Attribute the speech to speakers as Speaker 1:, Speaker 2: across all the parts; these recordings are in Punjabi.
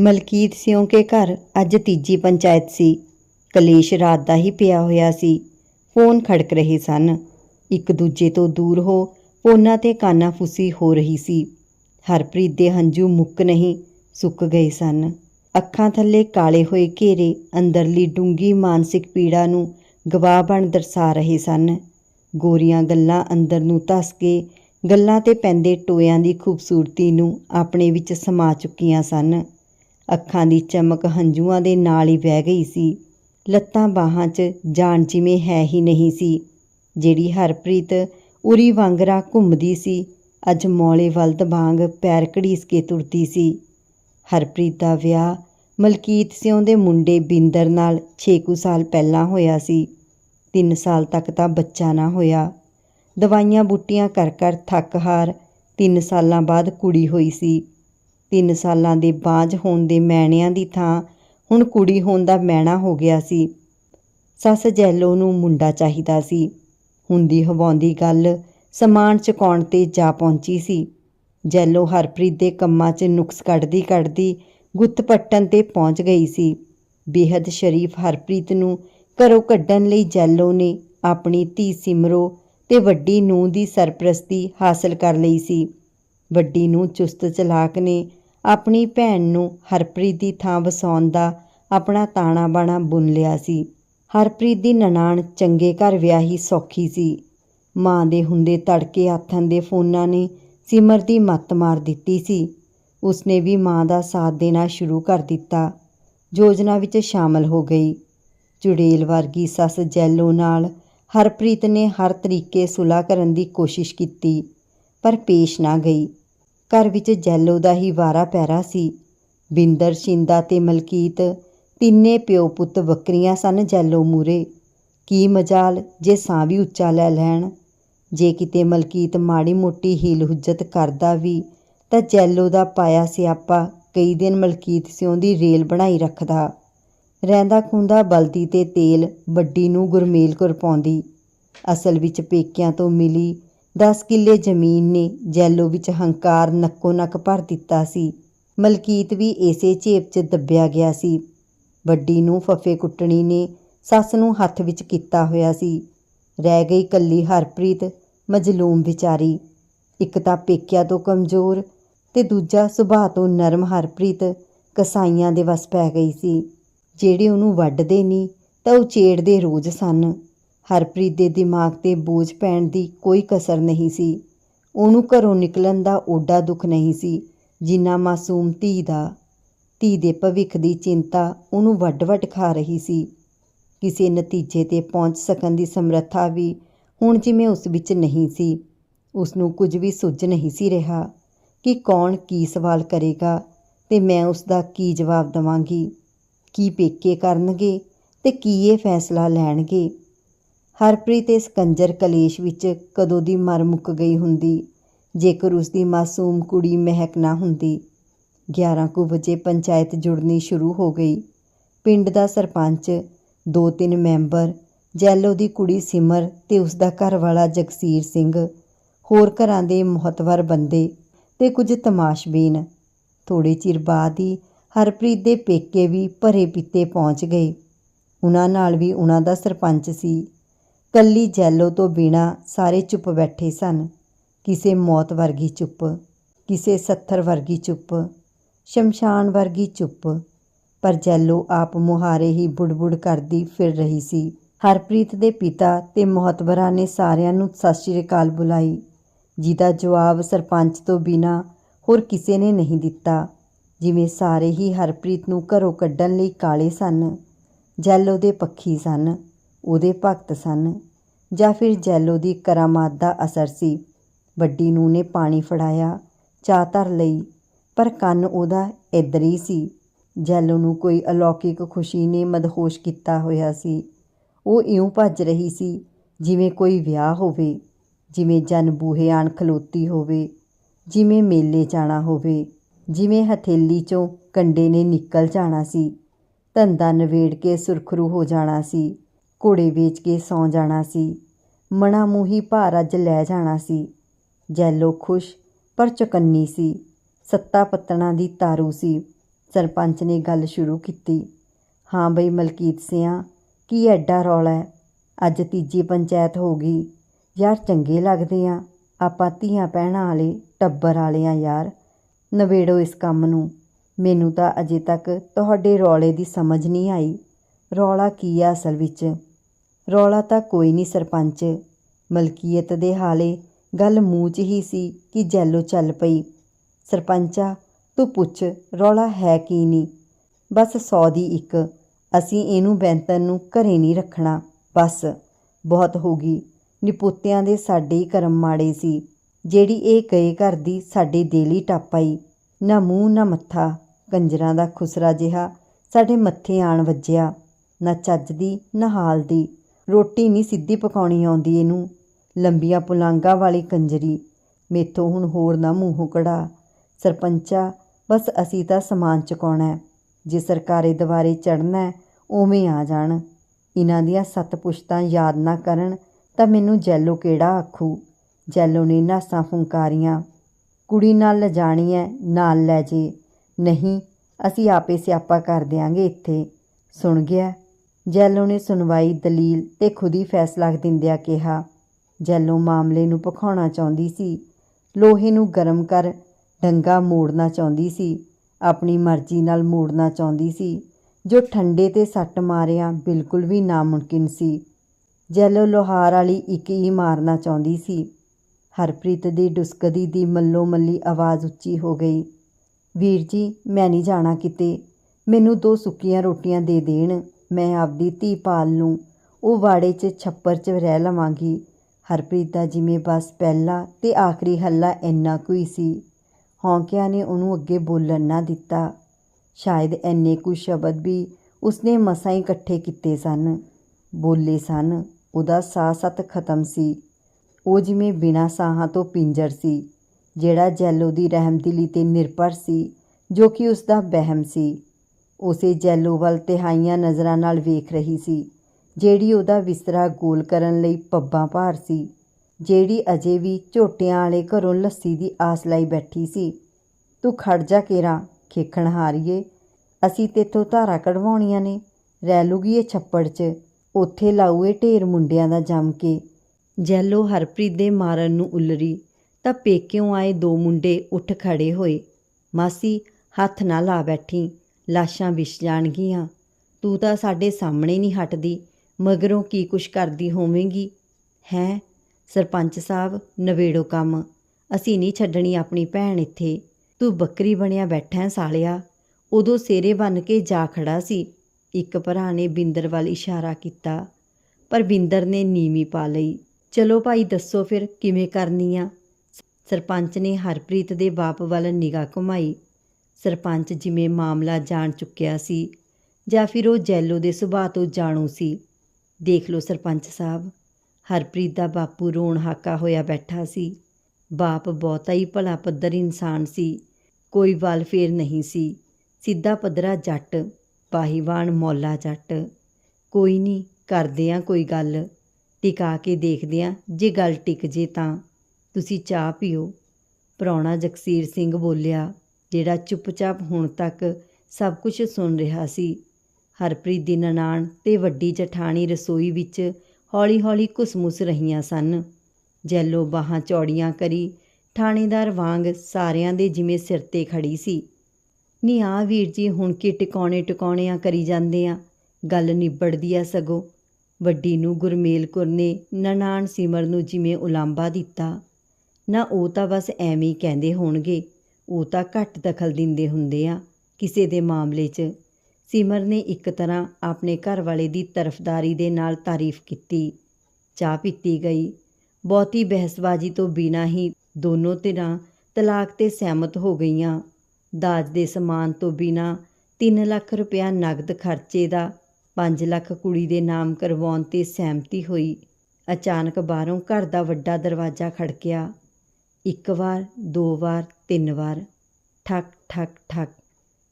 Speaker 1: ਮਲਕੀਤ ਸਿਉਂ ਕੇ ਘਰ ਅੱਜ ਤੀਜੀ ਪੰਚਾਇਤ ਸੀ। ਕਲੇਸ਼ ਰਾਤ ਦਾ ਹੀ ਪਿਆ ਹੋਇਆ ਸੀ। ਫੋਨ ਖੜਕ ਰਹੇ ਸਨ। ਇੱਕ ਦੂਜੇ ਤੋਂ ਦੂਰ ਹੋ ਫੋਨਾਂ ਤੇ ਕਾਨਾ ਫੁਸੀ ਹੋ ਰਹੀ ਸੀ। ਹਰਪ੍ਰੀਤ ਦੇ ਹੰਝੂ ਮੁੱਕ ਨਹੀਂ, ਸੁੱਕ ਗਏ ਸਨ। ਅੱਖਾਂ ਥੱਲੇ ਕਾਲੇ ਹੋਏ ਘੇਰੇ ਅੰਦਰਲੀ ਡੂੰਗੀ ਮਾਨਸਿਕ ਪੀੜਾ ਨੂੰ ਗਵਾਹ ਬਣ ਦਰਸਾ ਰਹੇ ਸਨ। ਗੋਰੀਆਂ ਗੱਲਾਂ ਅੰਦਰ ਨੂੰ ਧਸ ਕੇ ਗੱਲਾਂ ਤੇ ਪੈਂਦੇ ਟੋਇਆਂ ਦੀ ਖੂਬਸੂਰਤੀ ਨੂੰ ਆਪਣੇ ਵਿੱਚ ਸਮਾ ਚੁੱਕੀਆਂ ਸਨ। ਅੱਖਾਂ ਦੀ ਚਮਕ ਹੰਝੂਆਂ ਦੇ ਨਾਲ ਹੀ ਵਹਿ ਗਈ ਸੀ। ਲੱਤਾਂ ਬਾਹਾਂ 'ਚ ਜਾਨ ਜਿਵੇਂ ਹੈ ਹੀ ਨਹੀਂ ਸੀ, ਜਿਹੜੀ ਹਰਪ੍ਰੀਤ ਉਰੀ ਵਾਂਗਰਾ ਘੁੰਮਦੀ ਸੀ, ਅੱਜ ਮੌਲੇ ਵਲਦ ਵਾਂਗ ਪੈਰ ਘੜੀਸ ਕੇ ਤੁਰਦੀ ਸੀ। ਹਰਪ੍ਰੀਤ ਦਾ ਵਿਆਹ ਮਲਕੀਤ ਸਿਉਂ ਦੇ ਮੁੰਡੇ ਬਿੰਦਰ ਨਾਲ 6 ਕੁ ਸਾਲ ਪਹਿਲਾਂ ਹੋਇਆ ਸੀ। 3 ਸਾਲ ਤੱਕ ਤਾਂ ਬੱਚਾ ਨਾ ਹੋਇਆ। ਦਵਾਈਆਂ ਬੂਟੀਆਂ ਕਰ ਕਰ ਥੱਕ ਹਾਰ 3 ਸਾਲਾਂ ਬਾਅਦ ਕੁੜੀ ਹੋਈ ਸੀ। 3 ਸਾਲਾਂ ਦੇ ਬਾਝ ਹੋਣ ਦੇ ਮੈਣਿਆਂ ਦੀ ਥਾਂ ਹੁਣ ਕੁੜੀ ਹੋਣ ਦਾ ਮੈਣਾ ਹੋ ਗਿਆ ਸੀ। ਸੱਸ ਜੈਲੋ ਨੂੰ ਮੁੰਡਾ ਚਾਹੀਦਾ ਸੀ। ਹੁੰਦੀ ਹਵਾਉਂਦੀ ਗੱਲ ਸਮਾਨ ਚੁਕਾਉਣ ਤੇ ਜਾ ਪਹੁੰਚੀ ਸੀ। ਜੈਲੋ ਹਰਪ੍ਰੀਤ ਦੇ ਕੰਮਾਂ 'ਚ ਨੁਕਸ ਕੱਢਦੀ ਕੱਢਦੀ ਗੁੱਤ ਪੱਟਣ ਤੇ ਪਹੁੰਚ ਗਈ ਸੀ। ਬੇਹੱਦ ਸ਼ਰੀਫ ਹਰਪ੍ਰੀਤ ਨੂੰ ਘਰੋਂ ਕੱਢਣ ਲਈ ਜੈਲੋ ਨੇ ਆਪਣੀ ਧੀ ਸਿਮਰੋ ਤੇ ਵੱਡੀ ਨੂੰਹ ਦੀ ਸਰਪ੍ਰਸਤੀ ਹਾਸਲ ਕਰ ਲਈ ਸੀ। ਵੱਡੀ ਨੂੰ ਚੁਸਤ ਚਲਾਕ ਨੇ ਆਪਣੀ ਭੈਣ ਨੂੰ ਹਰਪ੍ਰੀਤ ਦੀ ਥਾਂ ਵਸਾਉਣ ਦਾ ਆਪਣਾ ਤਾਣਾ ਬਾਣਾ ਬੁਣ ਲਿਆ ਸੀ। ਹਰਪ੍ਰੀਤ ਦੀ ਨਨਾਣ ਚੰਗੇ ਘਰ ਵਿਆਹੀ ਸੌਖੀ ਸੀ। ਮਾਂ ਦੇ ਹੁੰਦੇ ਤੜਕੇ ਆਥਣ ਦੇ ਫੋਨਾਂ ਨੇ ਸਿਮਰ ਦੀ ਮੱਤ ਮਾਰ ਦਿੱਤੀ ਸੀ। ਉਸਨੇ ਵੀ ਮਾਂ ਦਾ ਸਾਥ ਦੇਣਾ ਸ਼ੁਰੂ ਕਰ ਦਿੱਤਾ। ਯੋਜਨਾ ਵਿੱਚ ਸ਼ਾਮਲ ਹੋ ਗਈ। ਚੁੜੇਲ ਵਰਗੀ ਸੱਸ ਜੈਲੋ ਨਾਲ ਹਰਪ੍ਰੀਤ ਨੇ ਹਰ ਤਰੀਕੇ ਸੁਲਾ ਕਰਨ ਦੀ ਕੋਸ਼ਿਸ਼ ਕੀਤੀ, ਪਰ ਪੇਸ਼ ਨਾ ਗਈ। ਘਰ ਵਿੱਚ ਜੈਲੋ ਦਾ ਹੀ ਵਾਰਾ ਪੈਰਾ ਸੀ। ਬਿੰਦਰ, ਸ਼ਿੰਦਾ ਤੇ ਮਲਕੀਤ ਤਿੰਨੇ ਪਿਓ ਪੁੱਤ ਬੱਕਰੀਆਂ ਸਨ ਜੈਲੋ ਮੂਰੇ ਕੀ ਮਜਾਲ, ਜੇ ਸਾਂ ਵੀ ਉੱਚਾ ਲੈ ਲੈਣ। ਜੇ ਕਿਤੇ ਮਲਕੀਤ ਮਾੜੀ ਮੋਟੀ ਹੀਲ ਹੁਜਤ ਕਰਦਾ ਵੀ, ਤਾਂ ਜੈਲੋ ਦਾ ਪਾਇਆ ਸਿਆਪਾ ਕਈ ਦਿਨ ਮਲਕੀਤ ਸਿਉਂ ਦੀ ਰੇਲ ਬਣਾਈ ਰੱਖਦਾ। ਰਹਿੰਦਾ ਖੁੰਦਾ ਬਲਦੀ ਤੇ ਤੇਲ, ਵੱਡੀ ਨੂੰ ਗੁਰਮੇਲ ਕੁਰ ਪਾਉਂਦੀ। ਅਸਲ ਵਿੱਚ ਪੇਕਿਆਂ ਤੋਂ ਮਿਲੀ 10 ਕਿੱਲੇ ਜ਼ਮੀਨ ਨੇ ਜੈਲੋ ਵਿੱਚ ਹੰਕਾਰ ਨੱਕੋ ਨੱਕ ਭਰ ਦਿੱਤਾ ਸੀ। ਮਲਕੀਤ ਵੀ ਇਸੇ ਝੇਪ 'ਚ ਦੱਬਿਆ ਗਿਆ ਸੀ। ਵੱਡੀ ਨੂੰ ਫੱਫੇ ਕੁੱਟਣੀ ਨੇ ਸੱਸ ਨੂੰ ਹੱਥ ਵਿੱਚ ਕੀਤਾ ਹੋਇਆ ਸੀ। ਰਹਿ ਗਈ ਕੱਲੀ ਹਰਪ੍ਰੀਤ, ਮਜਲੂਮ ਵਿਚਾਰੀ। ਇੱਕ ਤਾਂ ਪੇਕਿਆਂ ਤੋਂ ਕਮਜ਼ੋਰ ਤੇ ਦੂਜਾ ਸੁਭਾਅ ਤੋਂ ਨਰਮ ਹਰਪ੍ਰੀਤ ਕਸਾਈਆਂ ਦੇ ਵਸ ਪੈ ਗਈ ਸੀ। ਜਿਹੜੇ ਉਹਨੂੰ ਵੱਢਦੇ ਨਹੀਂ ਤਾਂ ਉਹ ਚੇੜਦੇ ਰੋਜ਼ ਸਨ। ਹਰਪ੍ਰੀਤ ਦੇ ਦਿਮਾਗ ਤੇ ਬੋਝ ਪੈਣ ਦੀ ਕੋਈ ਕਸਰ ਨਹੀਂ ਸੀ। ਉਹਨੂੰ ਘਰੋਂ ਨਿਕਲਣ ਦਾ ਓਡਾ ਦੁੱਖ ਨਹੀਂ ਸੀ, ਜਿੰਨਾ ਮਾਸੂਮ ਧੀ ਦਾ। ਧੀ ਦੇ ਭਵਿੱਖ ਦੀ ਚਿੰਤਾ ਉਹਨੂੰ ਵੱਡ-ਵੱਡ ਖਾ ਰਹੀ ਸੀ। ਕਿਸੇ ਨਤੀਜੇ ਤੇ ਪਹੁੰਚ ਸਕਣ ਦੀ ਸਮਰੱਥਾ ਵੀ ਹੁਣ ਜਿਵੇਂ ਉਸ ਵਿੱਚ ਨਹੀਂ ਸੀ। ਉਸ ਨੂੰ ਕੁਝ ਵੀ ਸੁੱਝ ਨਹੀਂ ਸੀ ਰਿਹਾ ਕਿ ਕੌਣ ਕੀ ਸਵਾਲ ਕਰੇਗਾ ਤੇ ਮੈਂ ਉਸ ਦਾ ਕੀ ਜਵਾਬ ਦਵਾਂਗੀ, ਕੀ ਪੇਕੇ ਕਰਨਗੇ ਤੇ ਕੀ ਇਹ ਫੈਸਲਾ ਲੈਣਗੇ। ਹਰਪ੍ਰੀਤ ਇਸ ਕੰਜਰ ਕਲੇਸ਼ ਵਿੱਚ ਕਦੋਂ ਦੀ ਮਰ ਮੁੱਕ ਗਈ ਹੁੰਦੀ, ਜੇਕਰ ਉਸ ਦੀ ਮਾਸੂਮ ਕੁੜੀ ਮਹਿਕ ਨਾ ਹੁੰਦੀ। 11 ਕੁ ਵਜੇ ਪੰਚਾਇਤ ਜੁੜਨੀ ਸ਼ੁਰੂ ਹੋ ਗਈ। ਪਿੰਡ ਦਾ ਸਰਪੰਚ, ਦੋ ਤਿੰਨ ਮੈਂਬਰ, ਜੈਲੋ ਦੀ ਕੁੜੀ ਸਿਮਰ ਤੇ ਉਸ ਦਾ ਘਰ ਵਾਲਾ ਜਗਸੀਰ ਸਿੰਘ, ਹੋਰ ਘਰਾਂ ਦੇ ਮਹੱਤਵਰ ਬੰਦੇ ਤੇ ਕੁਝ ਤਮਾਸ਼ਬੀਨ। ਥੋੜੇ ਚਿਰ ਬਾਅਦ ਹੀ ਹਰਪ੍ਰੀਤ ਦੇ ਪੇਕੇ ਵੀ ਭਰੇ ਪਿੱਤੇ ਪਹੁੰਚ ਗਏ। ਉਹਨਾਂ ਨਾਲ ਵੀ ਉਹਨਾਂ ਦਾ ਸਰਪੰਚ ਸੀ। ਕੱਲੀ ਜੈਲੋ ਤੋਂ ਬਿਨਾ ਸਾਰੇ ਚੁੱਪ ਬੈਠੇ ਸਨ। ਕਿਸੇ ਮੌਤ ਵਰਗੀ ਚੁੱਪ, ਕਿਸੇ ਸੱਥਰ ਵਰਗੀ ਚੁੱਪ, ਸ਼ਮਸ਼ਾਨ ਵਰਗੀ ਚੁੱਪ। ਪਰ ਜੈਲੋ ਆਪ ਮੁਹਾਰੇ ਹੀ ਬੁੜਬੁੜ ਕਰਦੀ ਫਿਰ ਰਹੀ ਸੀ। ਹਰਪ੍ਰੀਤ ਦੇ ਪਿਤਾ ਤੇ ਮਹਤਵਰਾਂ ਨੇ ਸਾਰਿਆਂ ਨੂੰ ਸਤਿ ਸ਼੍ਰੀ ਅਕਾਲ ਬੁਲਾਈ। ਜਿਹਦਾ ਜਵਾਬ ਸਰਪੰਚ ਤੋਂ ਬਿਨਾ ਹੋਰ ਕਿਸੇ ਨੇ ਨਹੀਂ ਦਿੱਤਾ। ਜਿਵੇਂ ਸਾਰੇ ਹੀ ਹਰਪ੍ਰੀਤ ਨੂੰ ਘਰੋਂ ਕੱਢਣ ਲਈ ਕਾਲੇ ਸਨ, ਜੈਲੋ ਦੇ ਪੱਖੀ ਸਨ। ਉਹਦੇ ਭਗਤ ਸਨ ਜਾਂ ਫਿਰ ਜੈਲੋ ਦੀ ਕਰਾਮਾਤ ਦਾ ਅਸਰ ਸੀ। ਵੱਡੀ ਨੂੰ ਨੇ ਪਾਣੀ ਫੜਾਇਆ, ਚਾਹ ਧਰ ਲਈ, ਪਰ ਕੰਨ ਉਹਦਾ ਇੱਧਰ ਹੀ ਸੀ। ਜੈਲੋ ਨੂੰ ਕੋਈ ਅਲੌਕਿਕ ਖੁਸ਼ੀ ਨੇ ਮਦਹੋਸ਼ ਕੀਤਾ ਹੋਇਆ ਸੀ। ਉਹ ਇਉਂ ਭੱਜ ਰਹੀ ਸੀ ਜਿਵੇਂ ਕੋਈ ਵਿਆਹ ਹੋਵੇ, ਜਿਵੇਂ ਜਨ ਬੂਹੇ ਆਣ ਖਲੋਤੀ ਹੋਵੇ, ਜਿਵੇਂ ਮੇਲੇ ਜਾਣਾ ਹੋਵੇ, ਜਿਵੇਂ ਹਥੇਲੀ ਚੋਂ ਕੰਡੇ ਨੇ ਨਿਕਲ ਜਾਣਾ ਸੀ, ਧੰਦਾ ਨਵੇੜ ਕੇ ਸੁਰਖਰੂ ਹੋ ਜਾਣਾ ਸੀ। ਘੋੜੇ ਵੇਚ ਕੇ ਸੌ ਜਾਣਾ ਸੀ। ਮਣਾ ਮੂੰਹੀ ਭਾਰ ਅੱਜ ਲੈ ਜਾਣਾ ਸੀ। ਜੈਲੋ ਖੁਸ਼, ਪਰ ਚੁਕੰਨੀ ਸੀ। ਸੱਤਾ ਪੱਤਣਾ ਦੀ ਤਾਰੂ ਸੀ। ਸਰਪੰਚ ਨੇ ਗੱਲ ਸ਼ੁਰੂ ਕੀਤੀ। ਹਾਂ ਬਈ ਮਲਕੀਤ ਸਿਆਂ, ਕੀ ਐਡਾ ਰੌਲਾ ਅੱਜ ਤੀਜੀ ਪੰਚਾਇਤ ਹੋ ਗਈ। ਯਾਰ ਚੰਗੇ ਲੱਗਦੇ ਆ। ਆਪਾਂ ਧੀਆਂ ਪਹਿਣਾ ਵਾਲੇ, ਟੱਬਰ ਵਾਲੇ ਆ ਯਾਰ। ਨਵੇੜੋ ਇਸ ਕੰਮ ਨੂੰ। ਮੈਨੂੰ ਤਾਂ ਅਜੇ ਤੱਕ ਤੁਹਾਡੇ ਰੌਲੇ ਦੀ ਸਮਝ ਨਹੀਂ ਆਈ। ਰੌਲਾ ਕੀ ਆ ਅਸਲ ਵਿੱਚ? ਰੌਲਾ ਤਾਂ ਕੋਈ ਨਹੀਂ ਸਰਪੰਚ। ਮਲਕੀਅਤ ਦੇ ਹਾਲੇ ਗੱਲ ਮੂੰਹ 'ਚ ਹੀ ਸੀ ਕਿ ਜੈਲੋ ਚੱਲ ਪਈ। ਸਰਪੰਚਾ, ਤੂੰ ਪੁੱਛ, ਰੌਲਾ ਹੈ ਕੀ ਨਹੀਂ ਬਸ ਸੌ ਦੀ ਇੱਕ। ਅਸੀਂ ਇਹਨੂੰ ਬੈਂਤਨ ਨੂੰ ਘਰੇ ਨਹੀਂ ਰੱਖਣਾ। ਬਸ, ਬਹੁਤ ਹੋ ਗਈ। ਨਿਪੁੱਤਿਆਂ ਦੇ ਸਾਡੇ ਹੀ ਕਰਮ ਮਾੜੇ ਸੀ। ਜਿਹੜੀ ਇਹ ਗਏ ਘਰ ਦੀ ਸਾਡੇ ਦੇਲੀ ਟਾਪਾਈ ਨਾ ਮੂੰਹ, ਨਾ ਮੱਥਾ। ਕੰਜਰਾਂ ਦਾ ਖੁਸਰਾ ਜਿਹਾ ਸਾਡੇ ਮੱਥੇ ਆਣ ਵੱਜਿਆ। ਨਾ ਚੱਜ ਦੀ, ਨਾ ਹਾਲ ਦੀ। ਰੋਟੀ ਨਹੀਂ ਸਿੱਧੀ ਪਕਾਉਣੀ ਆਉਂਦੀ ਇਹਨੂੰ। ਲੰਬੀਆਂ ਪੁਲਾਂਗਾ ਵਾਲੀ ਕੰਜਰੀ। ਮੇਥੋਂ ਹੁਣ ਹੋਰ ਨਾ ਮੂੰਹੋਂ ਕੜਾ। ਸਰਪੰਚਾ, ਬਸ ਅਸੀਂ ਤਾਂ ਸਮਾਨ ਚੁਕਾਉਣਾ ਜੇ ਸਰਕਾਰੇ ਦੁਆਰੇ ਚੜਨਾ ਉਵੇਂ ਆ ਜਾਣ। ਇਹਨਾਂ ਦੀਆਂ ਸੱਤ ਪੁਸ਼ਤਾਂ ਯਾਦ ਨਾ ਕਰਨ ਤਾਂ ਮੈਨੂੰ ਜੈਲੋ ਕਿਹੜਾ ਆਖੂ? ਜੈਲੋ ਨੇ ਨਾਸਾਂ ਫੁੰਕਾਰੀਆਂ। ਕੁੜੀ ਨਾਲ ਲਿਜਾਣੀ ਹੈ, ਨਾਲ ਲੈ ਜੇ। ਨਹੀਂ, ਅਸੀਂ ਆਪੇ ਸਿਆਪਾ ਕਰ ਦਿਆਂਗੇ ਇੱਥੇ। ਸੁਣ ਗਿਆ। ਜੈਲੋ ਨੇ ਸੁਣਵਾਈ, ਦਲੀਲ ਤੇ ਖੁਦ ਹੀ ਫੈਸਲਾ ਦਿੰਦਿਆਂ ਕਿਹਾ, ਜੈਲੋ ਮਾਮਲੇ ਨੂੰ ਭਖਾਉਣਾ ਚਾਹੁੰਦੀ ਸੀ। ਲੋਹੇ ਨੂੰ ਗਰਮ ਕਰ ਡੰਗਾ ਮੋੜਨਾ ਚਾਹੁੰਦੀ ਸੀ। ਆਪਣੀ ਮਰਜ਼ੀ ਨਾਲ ਮੋੜਨਾ ਚਾਹੁੰਦੀ ਸੀ। ਜੋ ਠੰਡੇ ਤੇ ਸੱਟ ਮਾਰਿਆ ਬਿਲਕੁਲ ਵੀ ਨਾਮੁਮਕਿਨ ਸੀ। ਜੈਲੋ ਲੋਹਾਰ ਵਾਲੀ ਇੱਕ ਹੀ ਮਾਰਨਾ ਚਾਹੁੰਦੀ ਸੀ। ਹਰਪ੍ਰੀਤ ਦੀ ਡੁਸਕਦੀ ਦੀ ਮੱਲੋ ਮੱਲੀ ਆਵਾਜ਼ ਉੱਚੀ ਹੋ ਗਈ, ਵੀਰ ਜੀ, ਮੈਂ ਨਹੀਂ ਜਾਣਾ ਕਿਤੇ। ਮੈਨੂੰ ਦੋ ਸੁੱਕੀਆਂ ਰੋਟੀਆਂ ਦੇ ਦੇਣ। ਮੈਂ ਆਪਦੀ ਧੀ ਪਾਲ ਨੂੰ ਉਹ ਵਾੜੇ 'ਚ ਛੱਪਰ 'ਚ ਰਹਿ ਲਵਾਂਗੀ। ਹਰਪ੍ਰੀਤ ਦਾ ਜਿਵੇਂ ਬਸ ਪਹਿਲਾ ਤੇ ਆਖਰੀ ਹੱਲਾ ਇੰਨਾ ਕੁ ਹੀ ਸੀ। ਹੌਂਕਿਆਂ ਨੇ ਉਹਨੂੰ ਅੱਗੇ ਬੋਲਣ ਨਾ ਦਿੱਤਾ। ਸ਼ਾਇਦ ਐਨੇ ਕੁ ਸ਼ਬਦ ਵੀ ਉਸਨੇ ਮਸਾਂ ਹੀ ਇਕੱਠੇ ਕੀਤੇ ਸਨ। ਬੋਲੇ ਸਨ, ਉਹਦਾ ਸਾਹ ਸਤ ਖਤਮ ਸੀ। ਉਹ ਜਿਵੇਂ ਬਿਨਾਂ ਸਾਹਾਂ ਤੋਂ ਪਿੰਜਰ ਸੀ, ਜਿਹੜਾ ਜੈਲੋ ਦੀ ਰਹਿਮਦਿਲੀ ਤੇ ਨਿਰਭਰ ਸੀ, ਜੋ ਕਿ ਉਸ ਦਾ ਵਹਿਮ ਸੀ। ਉਸੇ ਜੈਲੋ ਵੱਲ ਤਿਹਾਈਆਂ ਨਜ਼ਰਾਂ ਨਾਲ ਵੇਖ ਰਹੀ ਸੀ, ਜਿਹੜੀ ਉਹਦਾ ਵਿਸਰਾ ਗੋਲ ਕਰਨ ਲਈ ਪੱਬਾਂ ਭਾਰ ਸੀ, ਜਿਹੜੀ ਅਜੇ ਵੀ ਝੋਟਿਆਂ ਵਾਲੇ ਘਰੋਂ ਲੱਸੀ ਦੀ ਆਸ ਲਈ ਬੈਠੀ ਸੀ। ਤੂੰ ਖੜ ਜਾ ਕੇਰਾ, ਖੇਖਣ ਹਾਰੀਏ, ਅਸੀਂ ਤੇਥੋਂ ਧਾਰਾ ਕਢਵਾਉਣੀਆਂ ਨੇ, ਰਹਿ ਲੂਗੀ ਇਹ ਛੱਪੜ 'ਚ, ਉੱਥੇ ਲਾਊ ਢੇਰ ਮੁੰਡਿਆਂ ਦਾ ਜੰਮ ਕੇ। ਜੈਲੋ ਹਰਪ੍ਰੀਤ ਦੇ ਮਾਰਨ ਨੂੰ ਉਲਰੀ, ਤਾਂ ਪੇਕਿਓਂ ਆਏ ਦੋ ਮੁੰਡੇ ਉੱਠ ਖੜੇ ਹੋਏ, ਮਾਸੀ, ਹੱਥ ਨਾ ਲਾ ਬੈਠੀ। ਲਾਸ਼ਾਂ ਵਿਛ ਜਾਣਗੀਆਂ। ਤੂੰ ਤਾਂ ਸਾਡੇ ਸਾਹਮਣੇ ਨਹੀਂ ਹਟਦੀ, ਮਗਰੋਂ ਕੀ ਕੁਛ ਕਰਦੀ ਹੋਵੇਂਗੀ? ਹੈ? ਸਰਪੰਚ ਸਾਹਿਬ, ਨਵੇੜੋ ਕੰਮ। ਅਸੀਂ ਨਹੀਂ ਛੱਡਣੀ ਆਪਣੀ ਭੈਣ ਇੱਥੇ। ਤੂੰ ਬੱਕਰੀ ਬਣਿਆ ਬੈਠਾ ਸਾਲਿਆ। ਉਦੋਂ ਸੇਰੇ ਬਨ ਕੇ ਜਾ ਖੜਾ ਸੀ। ਇੱਕ ਭਰਾ ਨੇ ਬਿੰਦਰ ਵੱਲ ਇਸ਼ਾਰਾ ਕੀਤਾ, ਪਰ ਬਿੰਦਰ ਨੇ ਨੀਵੀਂ ਪਾ ਲਈ। ਚਲੋ ਭਾਈ, ਦੱਸੋ ਫਿਰ ਕਿਵੇਂ ਕਰਨੀ ਆ? ਸਰਪੰਚ ਨੇ ਹਰਪ੍ਰੀਤ ਦੇ ਬਾਪ ਵੱਲ ਨਿਗਾਹ ਘੁਮਾਈ। ਸਰਪੰਚ ਜਿਵੇਂ ਮਾਮਲਾ ਜਾਣ ਚੁੱਕਿਆ ਸੀ ਜਾਂ ਫਿਰ ਉਹ ਜੈਲੋ ਦੇ ਸੁਭਾਅ ਤੋਂ ਜਾਣੂ ਸੀ। ਦੇਖ ਲਓ ਸਰਪੰਚ ਸਾਹਿਬ, ਹਰਪ੍ਰੀਤ ਦਾ ਬਾਪੂ ਰੋਣ ਹਾਕਾ ਹੋਇਆ ਬੈਠਾ ਸੀ। ਬਾਪ ਬਹੁਤਾ ਹੀ ਭਲਾ ਪੱਧਰ ਇਨਸਾਨ ਸੀ, ਕੋਈ ਵੱਲ ਫੇਰ ਨਹੀਂ ਸੀ। ਸਿੱਧਾ ਪੱਧਰਾ ਜੱਟ ਪਾਹੀਵਾਨ ਮੌਲਾ ਜੱਟ। ਕੋਈ ਨਹੀਂ ਕਰਦੇ ਆ ਕੋਈ ਗੱਲ। ਟਿਕਾ ਕੇ ਦੇਖਦੇ ਆ, ਜੇ ਗੱਲ ਟਿਕ ਜੇ ਤਾਂ। ਤੁਸੀਂ ਚਾਹ ਪੀਓ। ਪ੍ਰਾਹੁਣਾ ਜਗਸੀਰ ਸਿੰਘ ਬੋਲਿਆ ਜਿਹੜਾ ਚੁੱਪਚਾਪ ਹੁਣ ਤੱਕ ਸਭ ਕੁਝ ਸੁਣ ਰਿਹਾ ਸੀ। ਹਰਪ੍ਰੀਤ ਦੀ ਨਨਾਣ ਤੇ ਵੱਡੀ ਜਠਾਣੀ ਰਸੋਈ ਵਿੱਚ ਹੌਲੀ-ਹੌਲੀ ਘੁਸਮੁਸ ਰਹੀਆਂ ਸਨ। ਜੈਲੋ ਬਾਹਾਂ ਚੌੜੀਆਂ ਕਰੀ ਥਾਣੇਦਾਰ ਵਾਂਗ ਸਾਰਿਆਂ ਦੇ ਜਿਵੇਂ ਸਿਰ ਤੇ ਖੜੀ ਸੀ। ਨੀ, ਆ ਵੀਰ ਜੀ, ਹੁਣ ਕੀ ਟਿਕਾਉਣੇ ਟਿਕਾਉਣਿਆਂ ਕਰੀ ਜਾਂਦੇ ਆ? ਗੱਲ ਨਿਬੜਦੀ ਆ ਸਗੋਂ। ਵੱਡੀ ਨੂੰ ਗੁਰਮੇਲ ਕੁਰ ਨੇ ਨਨਾਣ ਸਿਮਰ ਨੂੰ ਜਿਵੇਂ ਉਲਾਂਬਾ ਦਿੱਤਾ। ਨਾ ਉਹ ਤਾਂ ਬਸ ਐਵੇਂ ਹੀ ਕਹਿੰਦੇ ਹੋਣਗੇ। ਉਹ ਤਾਂ ਘੱਟ ਦਖਲ ਦਿੰਦੇ ਹੁੰਦੇ ਆ ਕਿਸੇ ਦੇ ਮਾਮਲੇ 'ਚ। ਸਿਮਰ ਨੇ ਇੱਕ ਤਰ੍ਹਾਂ ਆਪਣੇ ਘਰ ਵਾਲੇ ਦੀ ਤਰਫਦਾਰੀ ਦੇ ਨਾਲ ਤਾਰੀਫ ਕੀਤੀ। ਚਾਹ ਪੀਤੀ ਗਈ। ਬਹੁਤੀ ਬਹਿਸਬਾਜ਼ੀ ਤੋਂ ਬਿਨਾਂ ਹੀ ਦੋਨੋਂ ਧਿਰਾਂ ਤਲਾਕ ਤੇ ਸਹਿਮਤ ਹੋ ਗਈਆਂ। ਦਾਜ ਦੇ ਸਮਾਨ ਤੋਂ ਬਿਨਾਂ 3 ਲੱਖ ਰੁਪਇਆ ਨਗਦ ਖਰਚੇ ਦਾ 5 ਲੱਖ ਕੁੜੀ ਦੇ ਨਾਮ ਕਰਵਾਉਣ ਤੇ ਸਹਿਮਤੀ ਹੋਈ। ਅਚਾਨਕ ਬਾਹਰੋਂ ਘਰ ਦਾ ਵੱਡਾ ਦਰਵਾਜ਼ਾ ਖੜਕਿਆ। ਇੱਕ ਵਾਰ, ਦੋ ਵਾਰ ਤਿੰਨ ਵਾਰ। ਠਕ ਠਕ ਠਕ।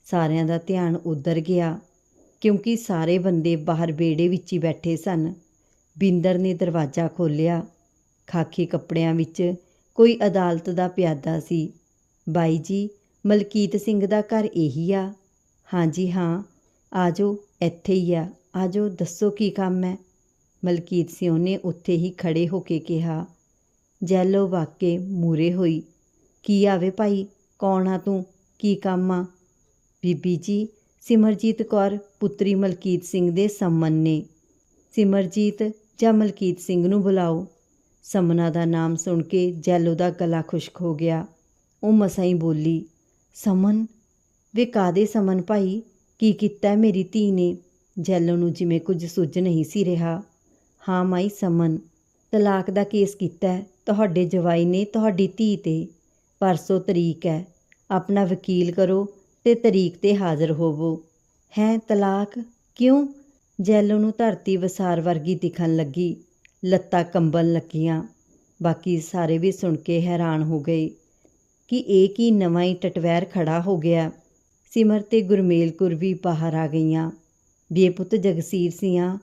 Speaker 1: ਸਾਰਿਆਂ ਦਾ ਧਿਆਨ ਉਧਰ ਗਿਆ, ਕਿਉਂਕਿ ਸਾਰੇ ਬੰਦੇ ਬਾਹਰ ਬੇੜੇ ਵਿੱਚ ਹੀ ਬੈਠੇ ਸਨ। ਬਿੰਦਰ ਨੇ ਦਰਵਾਜ਼ਾ ਖੋਲ੍ਹਿਆ। ਖਾਕੀ ਕੱਪੜਿਆਂ ਵਿੱਚ ਕੋਈ ਅਦਾਲਤ ਦਾ ਪਿਆਦਾ ਸੀ। ਬਾਈ ਜੀ, ਮਲਕੀਤ ਸਿੰਘ ਦਾ ਘਰ ਇਹੀ ਆ? ਹਾਂਜੀ ਹਾਂ। ਆਜੋ, ਇੱਥੇ ਹੀ ਆ। ਆਜੋ, ਦੱਸੋ ਕੀ ਕੰਮ ਹੈ? ਮਲਕੀਤ ਸਿੰਘ ਨੇ ਉੱਥੇ ਹੀ ਖੜੇ ਹੋ ਕੇ ਕਿਹਾ। ਜੈਲੋ ਵਾਕੇ ਮੂਰੇ ਹੋਈ। ਕੀ ਆਵੇ ਭਾਈ? ਕੌਣ ਆ ਤੂੰ? ਕੀ ਕੰਮ ਆ? ਬੀਬੀ ਜੀ, ਸਿਮਰਜੀਤ ਕੌਰ ਪੁੱਤਰੀ ਮਲਕੀਤ ਸਿੰਘ ਦੇ ਸਮਨ ਨੇ। ਸਿਮਰਜੀਤ, ਜਾਂ ਮਲਕੀਤ ਸਿੰਘ ਨੂੰ ਬੁਲਾਓ। ਸਮਨਾ ਦਾ ਨਾਮ ਸੁਣ ਕੇ ਜੈਲੋ ਦਾ ਗਲਾ ਖੁਸ਼ਕ ਹੋ ਗਿਆ। ਉਹ ਮਸਾਂ ਹੀ ਬੋਲੀ, ਸਮਨ? ਵੇ ਕਾਦੇ ਸਮਨ ਭਾਈ? ਕੀ ਕੀਤਾ ਮੇਰੀ ਧੀ ਨੇ? ਜੈਲੋ ਨੂੰ ਜਿਵੇਂ ਕੁਝ ਸੁੱਝ ਨਹੀਂ ਸੀ ਰਿਹਾ। ਹਾਂ ਮਾਈ ਸਮਨ, ਤਲਾਕ ਦਾ ਕੇਸ ਕੀਤਾ ਤੁਹਾਡੇ ਜਵਾਈ ਨੇ ਤੁਹਾਡੀ ਧੀ ਤੇ ਪਰਸੋਂ ਤਰੀਕ ਹੈ। ਆਪਣਾ ਵਕੀਲ ਕਰੋ ਤੇ ਤਰੀਕ ਤੇ ਹਾਜ਼ਰ ਹੋਵੋ। ਹੈ ਤਲਾਕ? ਕਿਉਂ? ਜੈਲੋ ਨੂੰ ਧਰਤੀ ਵਸਾਰ ਵਰਗੀ ਦਿਖਣ ਲੱਗੀ। ਲੱਤਾਂ ਕੰਬਣ ਲੱਗੀਆਂ। ਬਾਕੀ ਸਾਰੇ ਵੀ ਸੁਣ ਕੇ ਹੈਰਾਨ ਹੋ ਗਏ ਕਿ ਇਹ ਕੀ ਨਵਾਂ ਹੀ ਟਟਵੈਰ ਖੜਾ ਹੋ ਗਿਆ। ਸਿਮਰ ਤੇ ਗੁਰਮੇਲ ਕੁਰ ਵੀ ਬਾਹਰ ਆ ਗਈਆਂ। ਬੇਪੁੱਤ ਜਗਸੀਰ ਸਿਆਂ,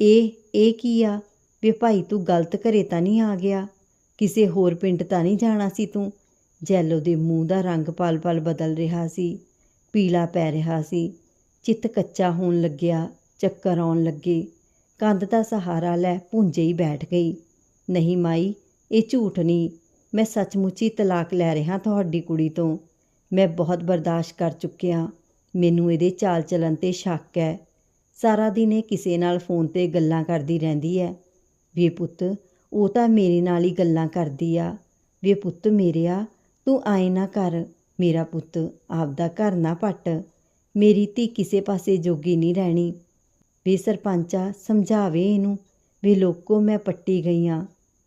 Speaker 1: ਇਹ ਇਹ ਕੀ ਆ? ਵੀ ਭਾਈ ਤੂੰ ਗਲਤ ਘਰੇ ਤਾਂ ਨਹੀਂ ਆ ਗਿਆ? ਕਿਸੇ ਹੋਰ ਪਿੰਡ ਤਾਂ ਨਹੀਂ ਜਾਣਾ ਸੀ ਤੂੰ? ਜੈਲੋ ਦੇ ਮੂੰਹ ਦਾ ਰੰਗ ਪਲ-ਪਲ ਬਦਲ ਰਿਹਾ ਸੀ। ਪੀਲਾ ਪੈ ਰਿਹਾ ਸੀ। ਚਿੱਤ ਕੱਚਾ ਹੋਣ ਲੱਗਿਆ, ਚੱਕਰ ਆਉਣ ਲੱਗੇ। ਕੰਧ ਦਾ ਸਹਾਰਾ ਲੈ ਭੁੰਜੇ ਹੀ ਬੈਠ ਗਈ। ਨਹੀਂ ਮਾਈ, ਇਹ ਝੂਠ ਨਹੀਂ। ਮੈਂ ਸੱਚਮੁੱਚ ਹੀ ਤਲਾਕ ਲੈ ਰਿਹਾ ਤੁਹਾਡੀ ਕੁੜੀ ਤੋਂ। ਮੈਂ ਬਹੁਤ ਬਰਦਾਸ਼ਤ ਕਰ ਚੁੱਕਿਆ। ਮੈਨੂੰ ਇਹਦੇ ਚਾਲ ਚੱਲਣ ਤੇ ਸ਼ੱਕ ਹੈ। ਸਾਰਾ ਦਿਨ ਇਹ ਕਿਸੇ ਨਾਲ ਫੋਨ ਤੇ ਗੱਲਾਂ ਕਰਦੀ ਰਹਿੰਦੀ ਹੈ। ਵੀ ਪੁੱਤ, ਉਹ ਤਾਂ ਮੇਰੇ ਨਾਲ ਹੀ ਗੱਲਾਂ ਕਰਦੀ ਆ। ਵੀ ਪੁੱਤ ਮੇਰਿਆ ਤੂੰ ਆਏ ਨਾ ਕਰ, ਮੇਰਾ ਪੁੱਤ, ਆਪਦਾ ਘਰ ਨਾ ਪੱਟ। ਮੇਰੀ ਧੀ ਕਿਸੇ ਪਾਸੇ ਜੋਗੀ ਨਹੀਂ ਰਹਿਣੀ। ਵੀ ਸਰਪੰਚਾ, ਸਮਝਾਵੇ ਇਹਨੂੰ, ਵੀ ਲੋਕੋ ਮੈਂ ਪੱਟੀ ਗਈਆਂ।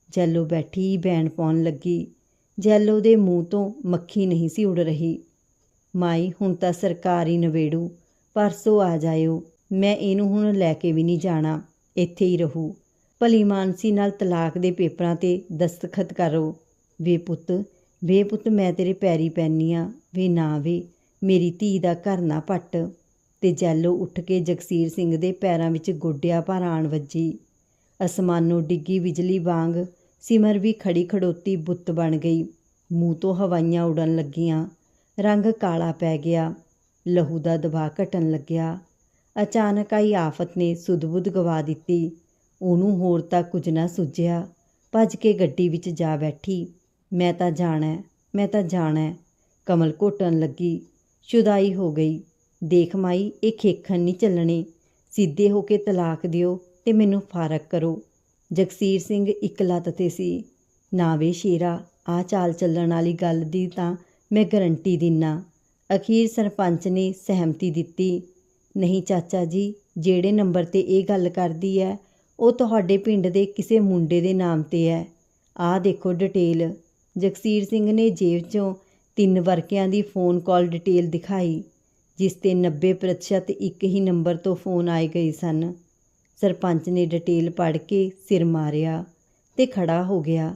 Speaker 1: ਜੈਲੋ ਬੈਠੀ ਹੀ ਬੈਣ ਪਾਉਣ ਲੱਗੀ। ਜੈਲੋ ਦੇ ਮੂੰਹ ਤੋਂ ਮੱਖੀ ਨਹੀਂ ਸੀ ਉੜ ਰਹੀ। ਮਾਈ, ਹੁਣ ਤਾਂ ਸਰਕਾਰੀ ਨਵੇੜੂ, ਪਰਸੋਂ ਆ ਜਾਇਓ। ਮੈਂ ਇਹਨੂੰ ਹੁਣ ਲੈ ਕੇ ਵੀ ਨਹੀਂ ਜਾਣਾ, ਇੱਥੇ ਹੀ ਰਹੂ। ਭਲੀ ਮਾਨਸੀ ਨਾਲ ਤਲਾਕ ਦੇ ਪੇਪਰਾਂ ਤੇ ਦਸਤਖਤ ਕਰੋ। ਵੇ ਪੁੱਤ ਵੇ ਪੁੱਤ ਮੈਂ ਤੇਰੇ ਪੈਰੀ ਪੈਨੀ ਆ, ਵੇ ਨਾ ਵੇ, ਮੇਰੀ ਧੀ ਦਾ ਘਰ ਨਾ ਪੱਟ। ਤੇ ਜੈਲੋ ਉੱਠ ਕੇ ਜਗਸੀਰ ਸਿੰਘ ਦੇ ਪੈਰਾਂ ਵਿੱਚ ਗੋਡਿਆਂ ਭਰ ਆਣ ਵੱਜੀ। ਅਸਮਾਨੋਂ ਡਿੱਗੀ ਬਿਜਲੀ ਵਾਂਗ ਸਿਮਰ ਵੀ ਖੜੀ ਖੜੋਤੀ ਬੁੱਤ ਬਣ ਗਈ। ਮੂੰਹ ਤੋਂ ਹਵਾਈਆਂ ਉਡਣ ਲੱਗੀਆਂ। ਰੰਗ ਕਾਲਾ ਪੈ ਗਿਆ। ਲਹੂ ਦਾ ਦਬਾਅ ਘਟਣ ਲੱਗਿਆ। ਅਚਾਨਕ ਆਈ ਆਫਤ ਨੇ ਸੁਧਬੁੱਧ ਗਵਾ ਦਿੱਤੀ। ਉਹਨੂੰ ਹੋਰ ਤਾਂ ਕੁਝ ਨਾ ਸੁੱਝਿਆ। ਭੱਜ ਕੇ ਗੱਡੀ ਵਿੱਚ ਜਾ ਬੈਠੀ। ਮੈਂ ਤਾਂ ਜਾਣਾ, ਮੈਂ ਤਾਂ ਜਾਣਾ। ਕਮਲ ਘੋਟਣ ਲੱਗੀ ਸ਼ੁਦਾਈ ਹੋ ਗਈ। ਦੇਖ ਮਾਈ, ਇਹ ਖੇਖਣ ਨਹੀਂ ਚੱਲਣੇ। ਸਿੱਧੇ ਹੋ ਕੇ ਤਲਾਕ ਦਿਓ ਤੇ ਮੈਨੂੰ ਫਾਰਕ ਕਰੋ। ਜਗਸੀਰ ਸਿੰਘ ਇੱਕ ਲੱਤ ਤੇ ਸੀ। ਨਾ ਵੇ ਸ਼ੇਰਾ ਆ ਚਾਲ ਚੱਲਣ ਵਾਲੀ ਗੱਲ ਦੀ ਤਾਂ ਮੈਂ ਗਰੰਟੀ ਦਿੰਨਾ। ਅਖੀਰ ਸਰਪੰਚ ਨੇ ਸਹਿਮਤੀ ਦਿੱਤੀ। ਨਹੀਂ ਚਾਚਾ ਜੀ, ਜਿਹੜੇ ਨੰਬਰ ਤੇ ਇਹ ਗੱਲ ਕਰਦੀ ਹੈ ਉਹ ਤੁਹਾਡੇ ਪਿੰਡ ਦੇ ਕਿਸੇ ਮੁੰਡੇ ਦੇ ਨਾਮ ਤੇ ਹੈ ਆਹ ਦੇਖੋ ਡਿਟੇਲ। ਜਗਸੀਰ ਸਿੰਘ ਨੇ ਜੇਬ 'ਚੋਂ ਤਿੰਨ ਵਰਕਿਆਂ ਦੀ ਫੋਨ ਕਾਲ ਡਿਟੇਲ ਦਿਖਾਈ, ਜਿਸ ਤੇ 90% ਇੱਕ ਹੀ ਨੰਬਰ ਤੋਂ ਫੋਨ ਆਏ ਗਏ ਸਨ। ਸਰਪੰਚ ਨੇ ਡਿਟੇਲ ਪੜ੍ਹ ਕੇ ਸਿਰ ਮਾਰਿਆ ਤੇ ਖੜਾ ਹੋ ਗਿਆ।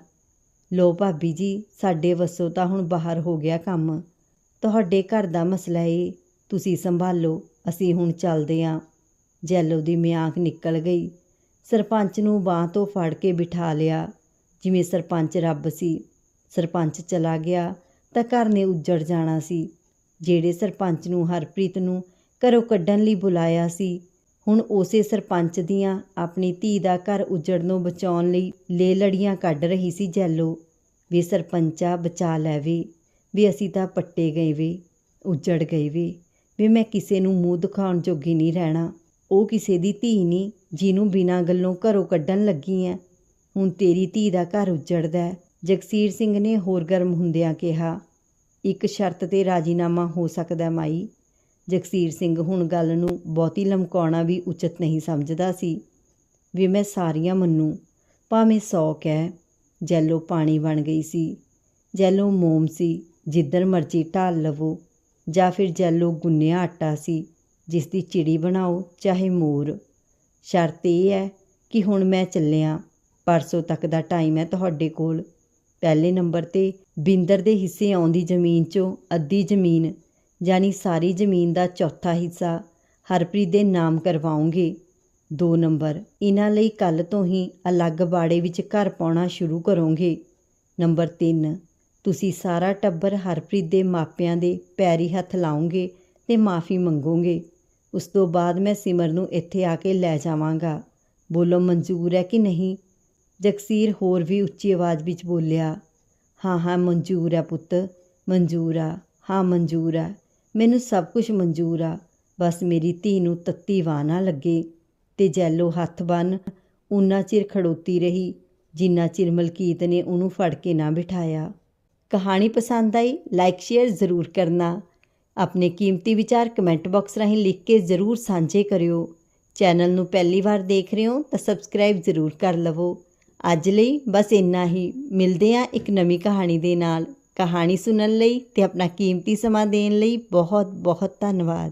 Speaker 1: ਲੋ ਭਾਬੀ ਜੀ, ਸਾਡੇ ਵੱਸੋਂ ਤਾਂ ਹੁਣ ਬਾਹਰ ਹੋ ਗਿਆ ਕੰਮ। ਤੁਹਾਡੇ ਘਰ ਦਾ ਮਸਲਾ ਏ, ਤੁਸੀਂ ਸੰਭਾਲੋ, ਅਸੀਂ ਹੁਣ ਚੱਲਦੇ ਆਂ। ਜੈਲੋ ਦੀ ਮਿਆਂਕ ਨਿਕਲ ਗਈ। ਸਰਪੰਚ ਨੂੰ ਬਾਹ ਤੋਂ ਫੜ ਕੇ ਬਿਠਾ ਲਿਆ, ਜਿਵੇਂ ਸਰਪੰਚ ਰੱਬ ਸੀ। ਸਰਪੰਚ ਚਲਾ ਗਿਆ ਤਾਂ ਘਰ ਨੇ ਉੱਜੜ ਜਾਣਾ ਸੀ। ਜਿਹੜੇ ਸਰਪੰਚ ਨੂੰ ਹਰਪ੍ਰੀਤ ਨੂੰ ਘਰੋਂ ਕੱਢਣ ਲਈ ਬੁਲਾਇਆ ਸੀ, ਹੁਣ ਉਸੇ ਸਰਪੰਚ ਦੀਆਂ ਆਪਣੀ ਧੀ ਦਾ ਘਰ ਉਜੜਨੋਂ ਬਚਾਉਣ ਲਈ ਲੈ ਲੜੀਆਂ ਕੱਢ ਰਹੀ ਸੀ ਜੈਲੋ। ਵੀ ਸਰਪੰਚਾ ਬਚਾ ਲੈ ਵੇ, ਵੀ ਅਸੀਂ ਤਾਂ ਪੱਟੇ ਗਏ ਵੇ, ਉਜੜ ਗਏ ਵੇ, ਵੀ ਮੈਂ ਕਿਸੇ ਨੂੰ ਮੂੰਹ ਦਿਖਾਉਣ ਜੋਗੀ ਨਹੀਂ ਰਹਿਣਾ। ਉਹ ਕਿਸੇ ਦੀ ਧੀ ਨਹੀਂ, ਜਿਹਨੂੰ ਬਿਨਾਂ ਗੱਲੋਂ ਘਰੋਂ ਕੱਢਣ ਲੱਗੀ ਐ। ਹੁਣ ਤੇਰੀ ਧੀ ਦਾ ਘਰ ਉਜੜਦਾ ਹੈ। ਜਗਸੀਰ ਸਿੰਘ ਨੇ ਹੋਰ ਗਰਮ ਹੁੰਦਿਆਂ ਕਿਹਾ, ਇੱਕ ਸ਼ਰਤ ਤੇ ਰਾਜੀਨਾਮਾ ਹੋ ਸਕਦਾ ਮਾਈ। ਜਗਸੀਰ ਸਿੰਘ ਹੁਣ ਗੱਲ ਨੂੰ ਬਹੁਤੀ ਲਮਕਾਉਣਾ ਵੀ ਉਚਿਤ ਨਹੀਂ ਸਮਝਦਾ ਸੀ। ਵੀ ਮੈਂ ਸਾਰੀਆਂ ਮੰਨੂ, ਭਾਵੇਂ ਸੌ ਕਹਿ, ਜੈਲੋ ਪਾਣੀ ਬਣ ਗਈ ਸੀ। ਜੈਲੋ ਮੋਮ ਸੀ, ਜਿੱਧਰ ਮਰਜ਼ੀ ਢਾਲ ਲਵੋ, ਜਾਂ ਫਿਰ ਜੈਲੋ ਗੁੰਨਿਆ ਆਟਾ ਸੀ ਜਿਸ ਦੀ ਚਿੜੀ ਬਣਾਓ, ਚਾਹੇ ਮੋਰ। ਸ਼ਰਤ ਇਹ ਹੈ ਕਿ ਹੁਣ ਮੈਂ ਚੱਲਿਆ, ਪਰਸੋਂ ਤੱਕ ਦਾ ਟਾਈਮ ਹੈ ਤੁਹਾਡੇ ਕੋਲ। ਪਹਿਲੇ ਨੰਬਰ ਤੇ ਬਿੰਦਰ ਦੇ ਹਿੱਸੇ ਆਉਂਦੀ ਜ਼ਮੀਨ 'ਚੋਂ ਅੱਧੀ ਜ਼ਮੀਨ, ਯਾਨੀ ਸਾਰੀ ਜ਼ਮੀਨ ਦਾ ਚੌਥਾ ਹਿੱਸਾ ਹਰਪ੍ਰੀਤ ਦੇ ਨਾਮ ਕਰਵਾਉਂਗੇ। ਦੋ ਨੰਬਰ, ਇਹਨਾਂ ਲਈ ਕੱਲ ਤੋਂ ਹੀ ਅਲੱਗ ਬਾੜੇ ਵਿੱਚ ਘਰ ਪਾਉਣਾ ਸ਼ੁਰੂ ਕਰੋਗੇ। ਨੰਬਰ 3 ਤੁਸੀਂ ਸਾਰਾ ਟੱਬਰ ਹਰਪ੍ਰੀਤ ਦੇ ਮਾਪਿਆਂ ਦੇ ਪੈਰੀ ਹੱਥ ਲਾਉਂਗੇ ਤੇ ਮਾਫੀ ਮੰਗੋਗੇ। ਉਸ ਤੋਂ ਬਾਅਦ ਮੈਂ ਸਿਮਰ ਨੂੰ ਇੱਥੇ ਆ ਕੇ ਲੈ ਜਾਵਾਂਗਾ। ਬੋਲੋ, ਮਨਜ਼ੂਰ ਹੈ ਕਿ ਨਹੀਂ? ਜਗਸੀਰ ਹੋਰ ਵੀ ਉੱਚੀ ਆਵਾਜ਼ ਵਿੱਚ ਬੋਲਿਆ, ਹਾਂ ਹਾਂ, ਮਨਜ਼ੂਰ ਆ ਪੁੱਤ, ਮਨਜ਼ੂਰ ਆ, ਹਾਂ, ਮਨਜ਼ੂਰ ਆ, ਮੈਨੂੰ ਸਭ ਕੁਝ ਮਨਜ਼ੂਰ ਆ, ਬਸ ਮੇਰੀ ਧੀ ਨੂੰ ਤੱਤੀ ਵਾਹ ਨਾ ਲੱਗੇ ਤੇ ਜੈਲੋ ਹੱਥ ਬੰਨ ਉਨਾ ਚਿਰ ਖੜੋਤੀ ਰਹੀ, ਜਿੰਨਾ ਚਿਰ ਮਲਕੀਤ ਨੇ ਉਹਨੂੰ ਫੜ ਕੇ ਨਾ ਬਿਠਾਇਆ। ਕਹਾਣੀ ਪਸੰਦ ਆਈ, ਲਾਈਕ, ਸ਼ੇਅਰ ਜ਼ਰੂਰ ਕਰਨਾ। ਆਪਣੇ ਕੀਮਤੀ ਵਿਚਾਰ ਕਮੈਂਟ ਬਾਕਸ ਰਾਹੀਂ ਲਿਖ ਕੇ ਜ਼ਰੂਰ ਸਾਂਝੇ ਕਰਿਓ। ਚੈਨਲ ਨੂੰ ਪਹਿਲੀ ਵਾਰ ਦੇਖ ਰਹੇ ਹੋ ਤਾਂ ਸਬਸਕ੍ਰਾਈਬ ਜ਼ਰੂਰ ਕਰ ਲਵੋ। ਅੱਜ ਲਈ ਬਸ ਇੰਨਾ ਹੀ। ਮਿਲਦੇ ਹਾਂ ਇੱਕ ਨਵੀਂ ਕਹਾਣੀ ਦੇ ਨਾਲ। ਕਹਾਣੀ ਸੁਣਨ ਲਈ ਤੇ ਆਪਣਾ ਕੀਮਤੀ ਸਮਾਂ ਦੇਣ ਲਈ ਬਹੁਤ ਬਹੁਤ ਧੰਨਵਾਦ।